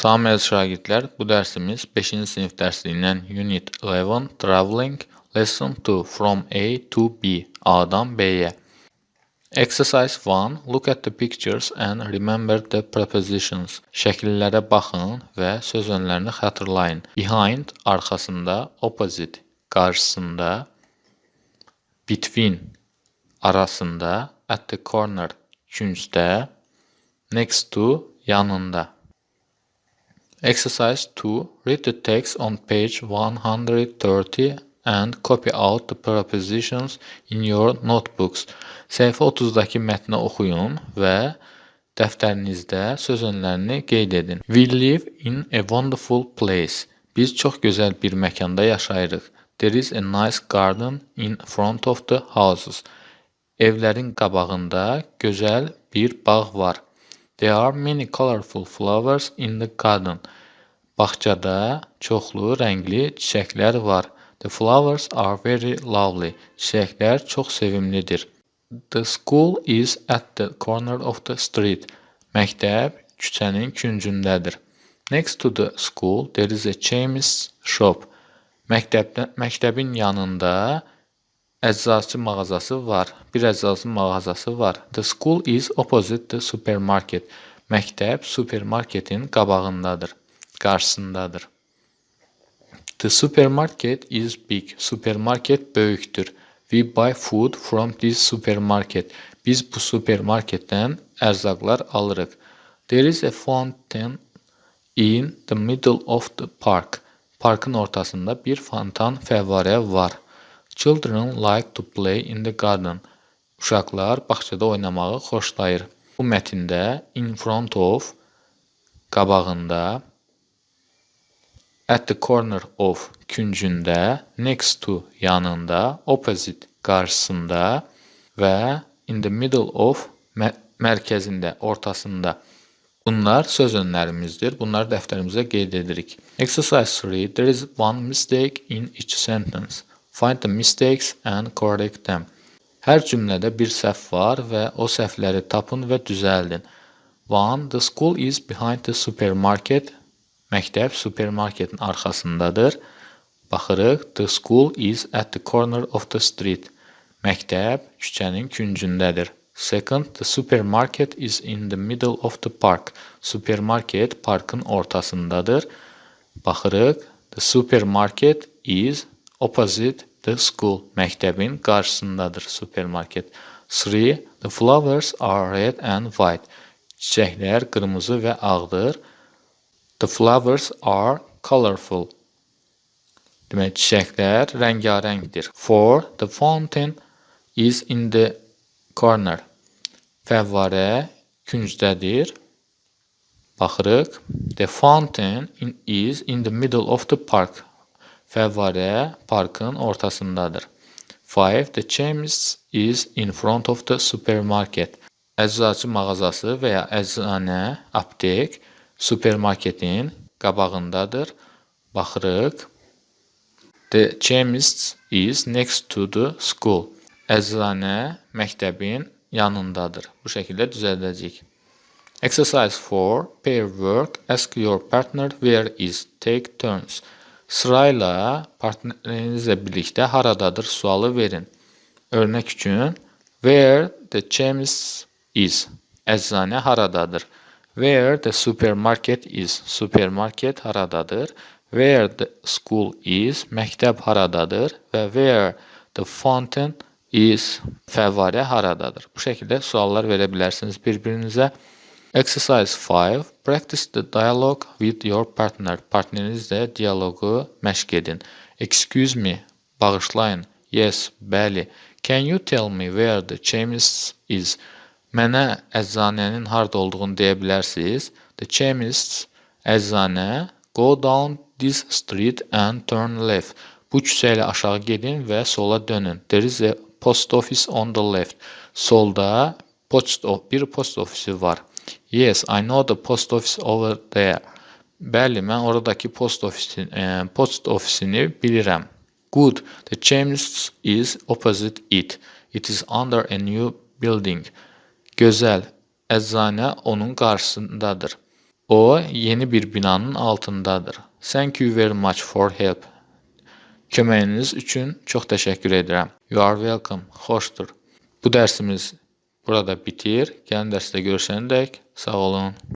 Salam əziz şagirdlər, bu dərsimiz 5-ci sinif dərsindən Unit 11 Traveling Lesson 2 From A to B A-dan B-yə. Exercise 1 Look at the pictures and remember the prepositions. Şəkillərə baxın və söz önlərini xatırlayın. Behind arxasında, opposite qarşısında, between arasında, at the corner küncdə, next to yanında. Exercise 2. Read the text on page 130 and copy out the prepositions in your notebooks. Səhifə 30-dakı mətni oxuyun və dəftərinizdə söz önlərini qeyd edin. We live in a wonderful place. Biz çox gözəl bir məkanda yaşayırıq. There is a nice garden in front of the houses. Evlərin qabağında gözəl bir bağ var. There are many colorful flowers in the garden. Bağçada çoxlu rəngli çiçəklər var. The flowers are very lovely. Çiçəklər çox sevimlidir. The school is at the corner of the street. Məktəb küçənin küncündədir. Next to the school there is a chemist shop. Məktəbdə, məktəbin yanında əczaçı mağazası var. Bir əczaçı mağazası var. The school is opposite the supermarket. Məktəb supermarketin qabağındadır, qarşısındadır. The supermarket is big. Supermarket böyükdür. We buy food from this supermarket. Biz bu supermarketdən ərzaqlar alırıq. There is a fountain in the middle of the park. Parkın ortasında bir fontan fəvvarə var. Children like to play in the garden. Uşaqlar bağçada oynamağı xoşlayır. Bu mətndə in front of qabağında at the corner of küncündə next to yanında opposite qarşısında və in the middle of mə mərkəzində, ortasında. Bunlar söz önlərimizdir. Bunları dəftərimizə qeyd edirik. Exercise 3. There is one mistake in each sentence. Find the mistakes and correct them. Hər cümlədə bir səhv var və o səhvləri tapın və düzəldin. 1. The school is behind the supermarket. Məktəb supermarketin arxasındadır. Baxırıq. The school is at the corner of the street. Məktəb küçənin küncündədir. Second, the supermarket is in the middle of the park. Supermarket parkın ortasındadır. Baxırıq. The supermarket is opposite the school. Məktəbin qarşısındadır supermarket. 3. The flowers are red and white. Çiçəklər qırmızı və ağdır. The flowers are colorful. Demək, çiçəklər rəngarəngdir. 4. The fountain is in the corner. Fəvvarə küncdədir. Baxırıq. The fountain in, is in the middle of the park. Fəvvarə parkın ortasındadır. 5. The chemist is in front of the supermarket. Əczaçı mağazası və ya eczanə, aptek supermarketin qabağındadır. Baxırıq. The chemist is next to the school. Eczanə məktəbin yanındadır. Bu şəkildə düzəldəcəyik. Exercise 4. Pair work. Ask your partner where is. Take turns. Sırayla partnerinizlə birlikdə haradadır sualı verin. Örnək üçün where the chemist is. Eczanə haradadır. Where the supermarket is. Supermarket haradadır. Where the school is. Məktəb haradadır və where the fountain is. Fəvvarə haradadır. Bu şəkildə suallar verə bilərsiniz bir-birinizə. Exercise 5. Practice the dialogue with your partner. Partnerinizlə dialoqu məşq edin. Excuse me. Bağışlayın. Yes, bəli. Can you tell me where the chemist is? Mənə eczanənin harda olduğunu deyə bilərsiniz? The chemist eczanə go down this street and turn left. Bu küçə aşağı gedin və sola dönün. There is a post office on the left. Solda post bir post ofisi var. Yes, I know the post office over there. Bəli, mən oradakı post ofisini, e, post ofisini bilirəm. Good. The chemist is opposite it. It is under a new building. Gözəl. Eczanə onun qarşısındadır. O yeni bir binanın altındadır. Thank you very much for help. Köməyiniz üçün çox təşəkkür edirəm. You are welcome. Xoşdur. Bu dərsimiz burada bitir. Gələn dərsdə görüşəndək sağ olun.